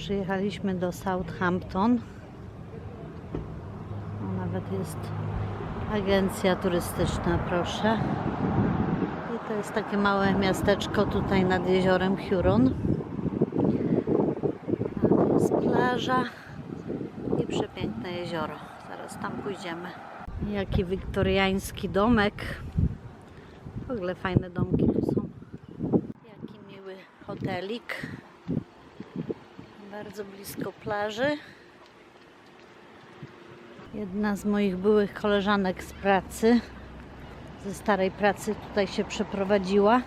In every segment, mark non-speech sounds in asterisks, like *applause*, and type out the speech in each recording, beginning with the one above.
Przyjechaliśmy do Southampton. O, nawet jest agencja turystyczna, proszę. I to jest takie małe miasteczko tutaj nad jeziorem Huron. To jest plaża i przepiękne jezioro. Zaraz tam pójdziemy. Jaki wiktoriański domek. W ogóle fajne domki tu są. Jaki miły hotelik. Bardzo blisko plaży. Jedna z moich byłych koleżanek z pracy, ze starej pracy tutaj się przeprowadziła.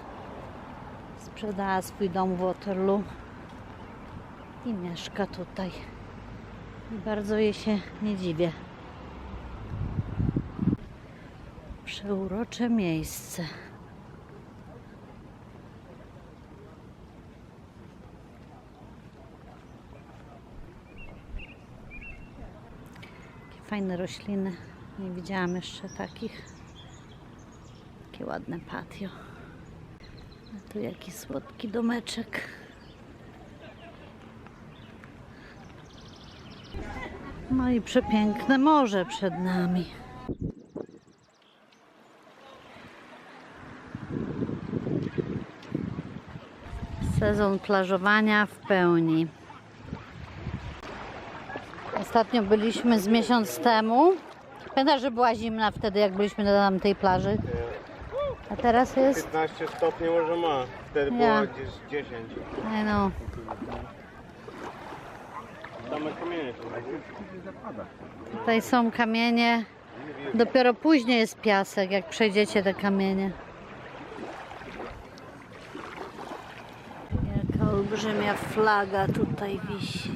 Sprzedała swój dom w Waterloo i mieszka tutaj. I bardzo jej się nie dziwię. Przeurocze miejsce. Jakie fajne rośliny. Nie widziałam jeszcze takich. Jakie ładne patio. A tu jaki słodki domeczek. No i przepiękne morze przed nami. Sezon plażowania w pełni. Ostatnio byliśmy z miesiąc temu. Pamiętasz, że była zimna wtedy, jak byliśmy na tamtej plaży? A teraz jest... 15 stopni może ma. Wtedy Ja. było gdzieś 10. I know. Same kamienie są. Tutaj są kamienie. Dopiero później jest piasek, jak przejdziecie te kamienie. Jaka olbrzymia flaga tutaj wisi.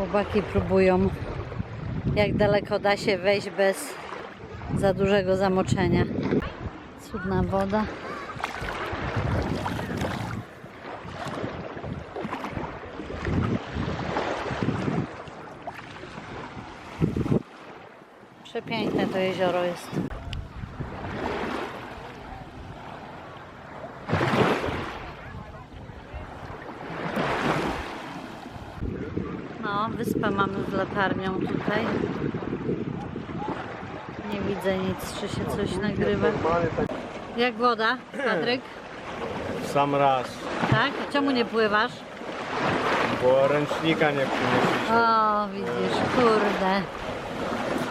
Chłopaki próbują, jak daleko da się wejść bez za dużego zamoczenia. Cudna woda. Przepiękne to jezioro jest. Wyspę mamy z latarnią tutaj. Nie widzę nic, czy się coś nagrywa. Jak woda, Patryk? w sam raz. Tak? A Czemu nie pływasz? Bo ręcznika nie przynieśliśmy. O, widzisz, kurde.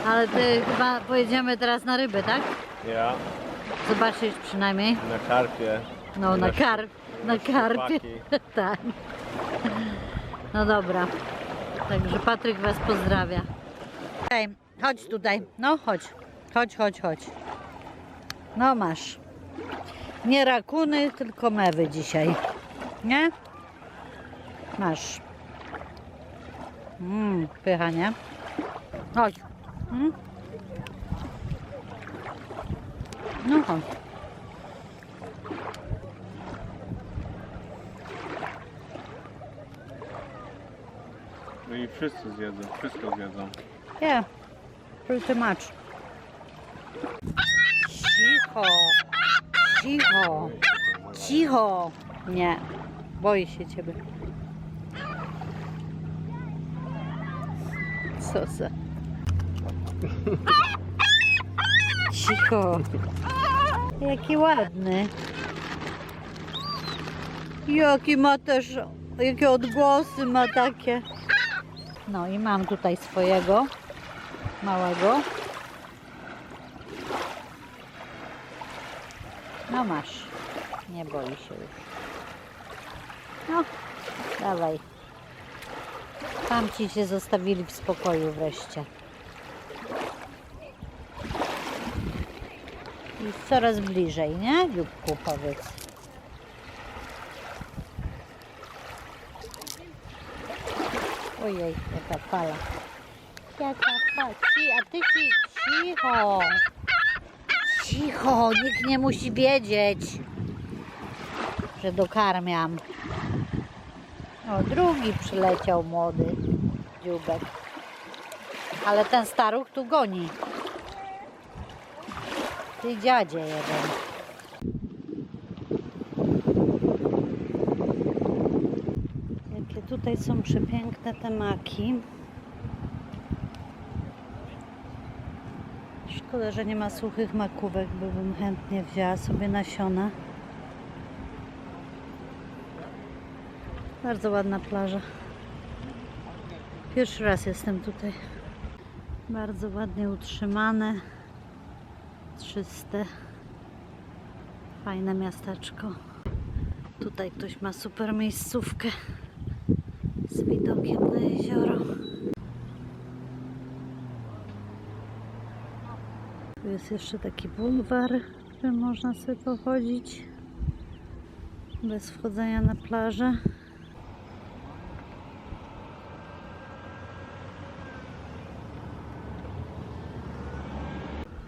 Ale ty chyba pojedziemy teraz na ryby, tak? Ja Zobaczyć przynajmniej. na karpie. No, na karp, na karpie. *laughs* tak. No dobra. Także Patryk Was pozdrawia. Hej, chodź tutaj. No, chodź. Chodź, chodź, chodź. No masz. Nie rakuny, tylko mewy dzisiaj. Nie? Masz. Mmm, pycha, nie? Chodź. Mm? No chodź. No i wszyscy zjedzą, wszystko zjedzą. Yeah, pretty much. Cicho, cicho, cicho. Nie, boję się ciebie. Co. Cicho. Jaki ładny. Jaki ma też, jakie odgłosy ma takie. No i mam tutaj swojego małego. No masz. Nie boi się już. No, dawaj. Tam ci się zostawili w spokoju wreszcie. I coraz bliżej, nie? Dzióbku, powiedz. Ojej, jaka fala. Jaka fala. Ci, a ty ci, cicho. Cicho, nikt nie musi wiedzieć, że dokarmiam. O, drugi przyleciał młody dzióbek. Ale ten staruch tu goni. Ty dziadzie jeden. Tutaj są przepiękne te maki. Szkoda, że nie ma suchych makówek, bo bym chętnie wzięła sobie nasiona. Bardzo ładna plaża. Pierwszy raz jestem tutaj. Bardzo ładnie utrzymane. Czyste. Fajne miasteczko. Tutaj ktoś ma super miejscówkę z widokiem na jezioro. Tu jest jeszcze taki bulwar, którym można sobie pochodzić bez wchodzenia na plażę.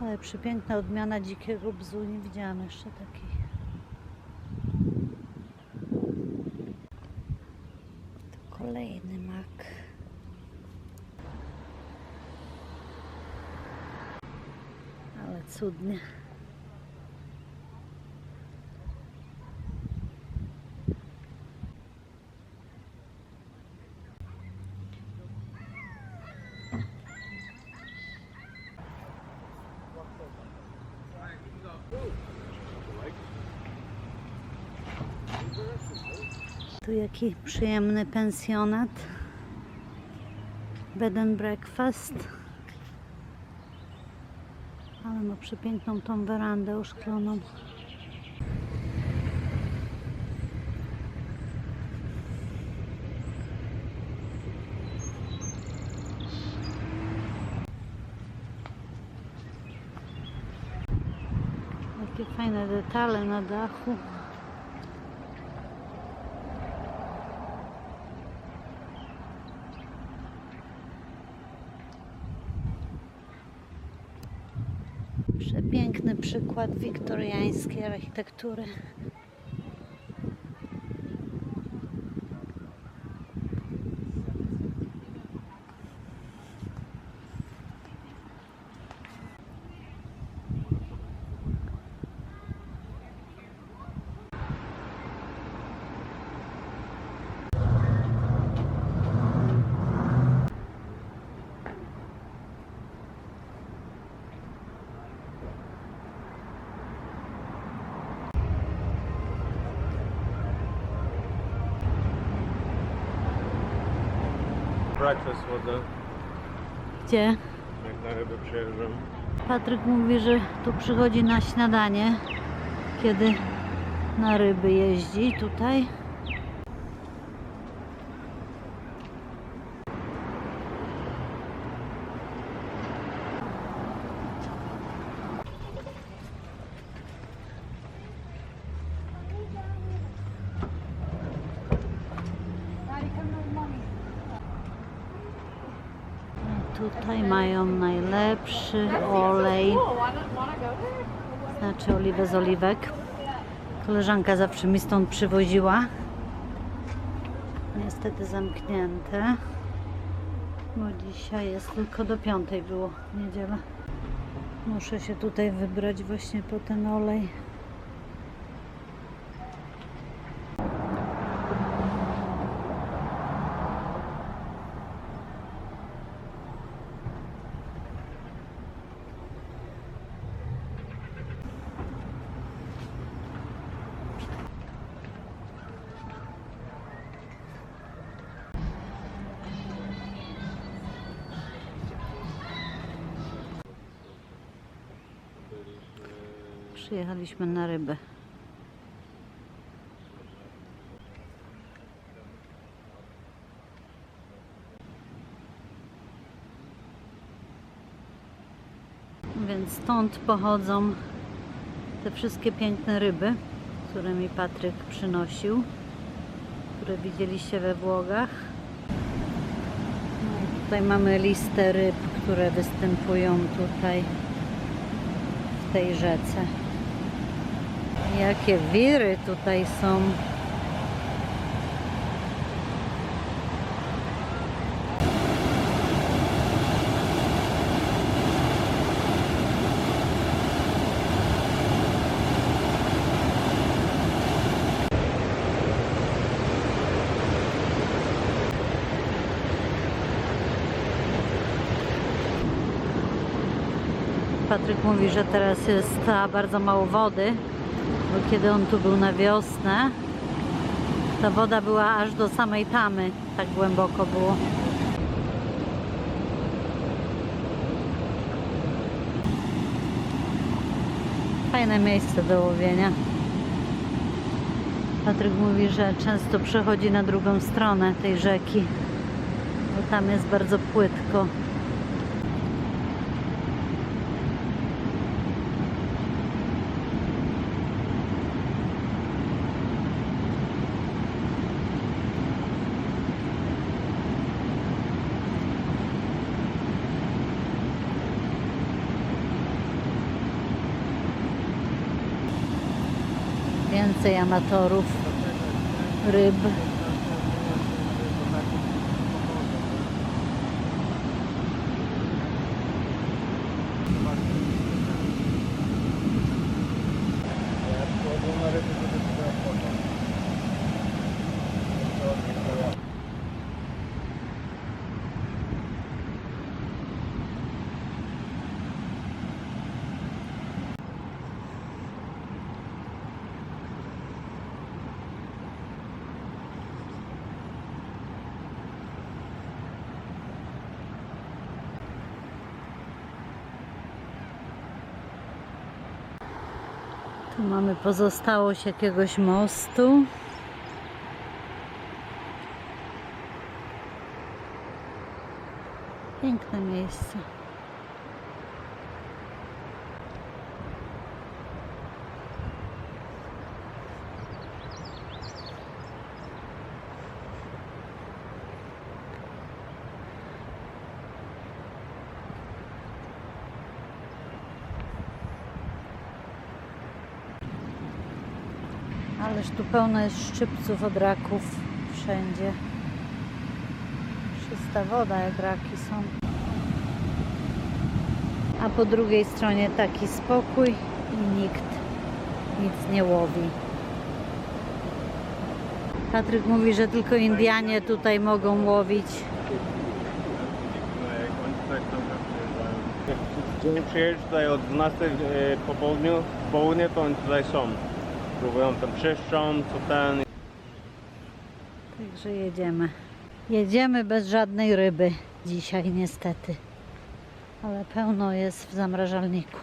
Ale przepiękna odmiana dzikiego bzu. Nie widziałam jeszcze takiej. Cudnie. Tu jaki przyjemny pensjonat. Bed and breakfast. Ma przepiękną tą werandę oszkloną. Jakie fajne detale na dachu. Przykład wiktoriańskiej architektury. Breakfast wodę, Gdzie? jak na ryby przyjeżdżam. Patryk mówi, że tu przychodzi na śniadanie, kiedy na ryby jeździ tutaj. Tutaj mają najlepszy olej, znaczy oliwę z oliwek. Koleżanka zawsze mi stąd przywoziła. Niestety zamknięte, bo dzisiaj jest tylko do piątej było w niedzielę. Muszę się tutaj wybrać właśnie po ten olej. Przyjechaliśmy na ryby. Więc stąd pochodzą te wszystkie piękne ryby, które mi Patryk przynosił, które widzieliście we Włogach. No tutaj mamy listę ryb, które występują tutaj w tej rzece. Jakie wiry tutaj są. Patryk mówi, że teraz jest bardzo mało wody, bo kiedy on tu był na wiosnę, ta woda była aż do samej tamy, tak głęboko było. Fajne miejsce do łowienia. Patryk mówi, że często przechodzi na drugą stronę tej rzeki, bo tam jest bardzo płytko. Więcej amatorów ryb. Tu mamy pozostałość jakiegoś mostu. Piękne miejsce. Ależ tu pełno jest szczypców od raków wszędzie. Czysta woda, jak raki są. A po drugiej stronie taki spokój i nikt nic nie łowi. Patryk mówi, że tylko Indianie tutaj mogą łowić. Przyjeżdżają. Tutaj od 12 e, po południu, południe to oni tutaj są. Próbują tam czyszczą, co ten. Także jedziemy. Jedziemy bez żadnej ryby dzisiaj niestety. Ale pełno jest w zamrażalniku.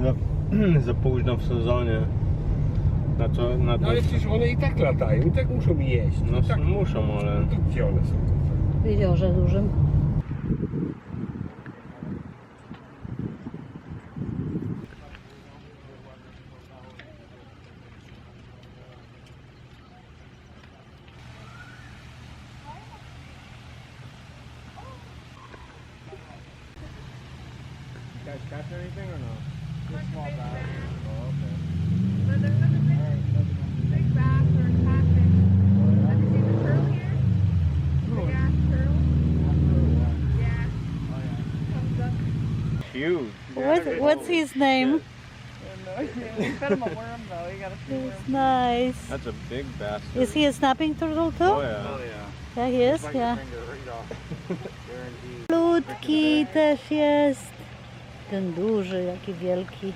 No, *clears throat* za późno w sezonie. Na to, na to, No ale przecież one i tak latają, i tak muszą jeść. no tak, muszą, ale... to gdzie one są? W jeziorze dużym. Guys catch anything or no? small bass. Oh, okay. But they're not a big, big bass or catfish. Have you seen the turtle here? Big ass turtle? Yeah. Yeah. Oh, yeah. Comes up. Huge. What, what's his name? We fed him a worm though. You gotta see It's nice. That's a big bass. Is he a snapping turtle too? Oh yeah. Oh yeah. Yeah, he is, yeah. *laughs* Guaranteed. Malutki też jest. Ten duży, jaki wielki.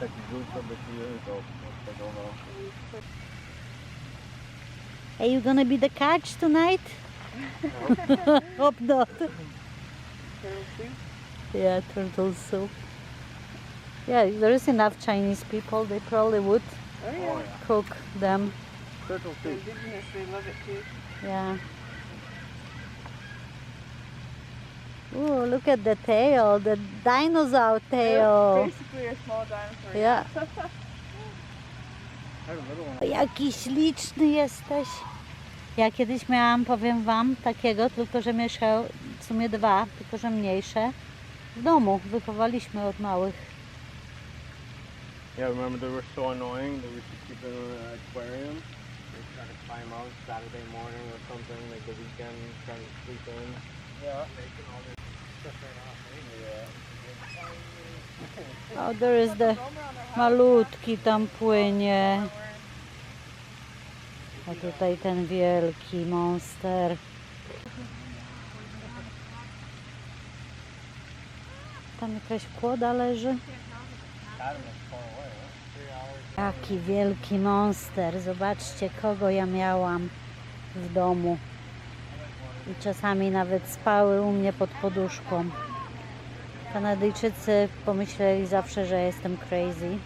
Taki żółty by się to odtegował. Are you gonna be the catch tonight? *laughs* Hope not. Yeah, turtle soup. Yeah, there is enough Chinese people. They probably would Oh yeah. cook them. Turtle The indigenous, they love it too. Yeah. Ooh, look at the tail, the dinosaur tail. Basically a small dinosaur. Yeah. *laughs* Jaki śliczny jesteś. Ja kiedyś miałam, powiem wam, takiego, tylko że mieszkał w sumie dwa, tylko że mniejsze. W domu wychowaliśmy od małych. Yeah, remember they were so annoying that we should keep them in an aquarium. They try to climb out Saturday morning or something, like the weekend, trying to sleep in. Yeah. Taking all their Oh, there is the malutki tam płynie. A tutaj ten wielki monster. Tam jakaś kłoda leży. Jaki wielki monster. Zobaczcie, kogo ja miałam w domu. I czasami nawet spały u mnie pod poduszką. Kanadyjczycy pomyśleli zawsze, że jestem crazy.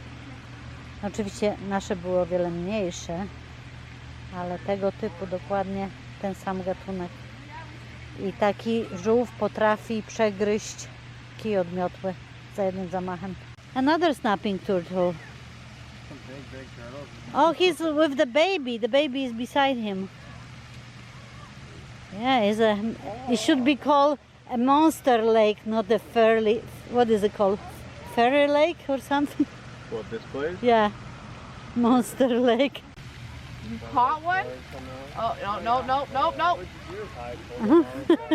Oczywiście nasze było o wiele mniejsze, ale tego typu dokładnie ten sam gatunek. I taki żółw potrafi przegryźć kij odmiotły za jednym zamachem. Another snapping turtle. Oh, he's with the baby. The baby is beside him. Yeah, it's a. It should be called a monster lake, not a fairy. What is it called? Fairy lake or something? What, this place? Yeah, monster lake. You caught one? Oh, no, no, no, no, no. Uh-huh.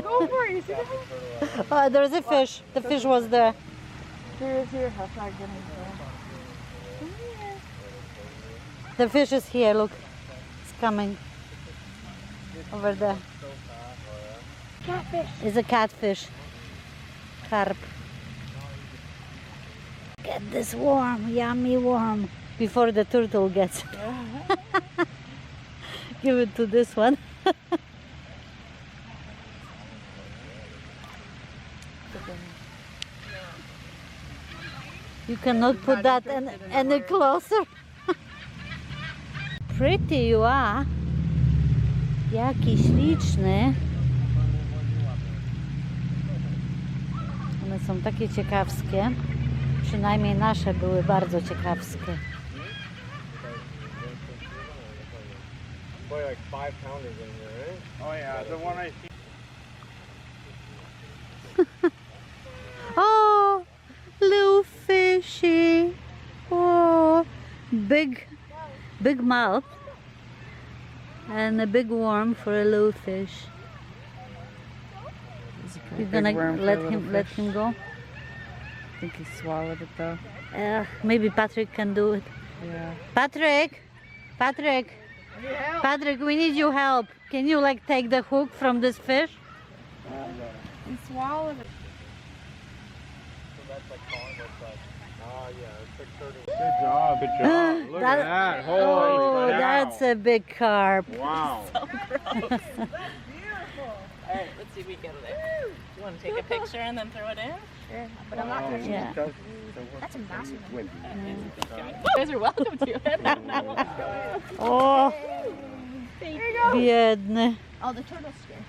Go for it. You see that? Oh, *laughs* there's a fish. The fish was there. Here, here. I'll try getting it. The fish is here. Look, it's coming over there. Catfish. It's a catfish. Carp. Get this worm, yummy worm, before the turtle gets. *laughs* Give it to this one. you cannot put that an- any closer. *laughs* Pretty you are. Jaki śliczny. Są takie ciekawskie. Przynajmniej nasze były bardzo ciekawskie. See. *laughs* Oh, little fishy. Oh, big, big mouth. And a big worm for a little fish. You're gonna let him let him go. I think he swallowed it though. Uh, maybe Patrick can do it. Yeah. Patrick, Patrick, Patrick, we need your help. Can you like take the hook from this fish? He swallowed it. So that's like calling what's like. Oh yeah, it's like turtle. Good job, good job. *gasps* Look That- at that. Oh, Holy cow. that's a big carp. Wow. *laughs* Alright, *laughs* let's see if we get it there. You want to take a picture and then throw it in? Sure. But I'm not touching Yeah. it. That's a massive one. You guys are welcome to *laughs* it. Oh, oh. There you go. biedny. Oh, the turtle's scared.